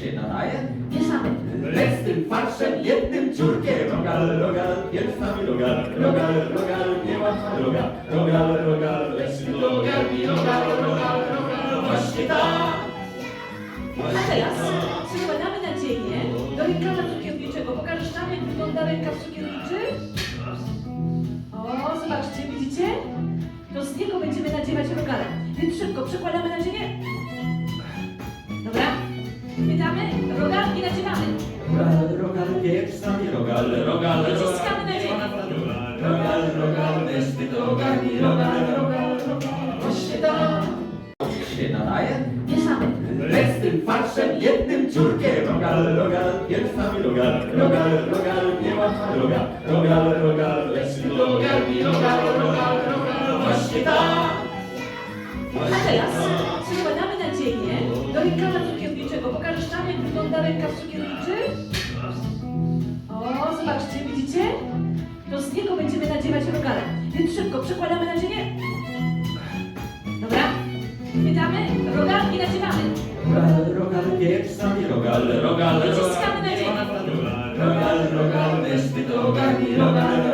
się nadaje? Mieszamy. Lec z tym farszem jednym ciurkiem. Rogal, rogal, pierw z nami rogal. Rogal, rogal, niełatwa droga. Rogal, rogal, lec rogal, mi rogal, rogal, rogal. Właśnie tak. A teraz przykładamy nadzieję do rękawa cukierniczego. Pokażesz nam, jak wygląda rękaw cukierniczy? O, zobaczcie, widzicie? To z niego będziemy nadziewać rogale. Więc szybko przekładamy nadzieję. Dobra? Pytamy, rogal i nadziewamy. Rogal, rogal, nami rogal. Rogal, Wyciskamy nadzieję. Rogal, rogal, lec z tym rogal, rogal, rogal, rogal. Właśnie tak. się nadaje? Mieszamy. Lec z tym farszem jednym ciurkiem. Rogal, rogal, nami rogal. Rogal, rogal, niełatwa droga. Rogal, rogal, lec z tym rogal, mi rogal, rogal, rogal. Właśnie tak. A teraz przykładamy nadzieję do rękawa jedna ręka w sukiennicy. O, zobaczcie, widzicie? To z niego będziemy nadziewać rogale. Więc szybko przekładamy naczynie. Dobra. Chwytamy, rogal i nadziewamy. Rogal, rogal, wiek sami rogal, rogal, rogal. Wyciskamy nadzienie. Rogal, rogal, weźmy do ogarni, rogal,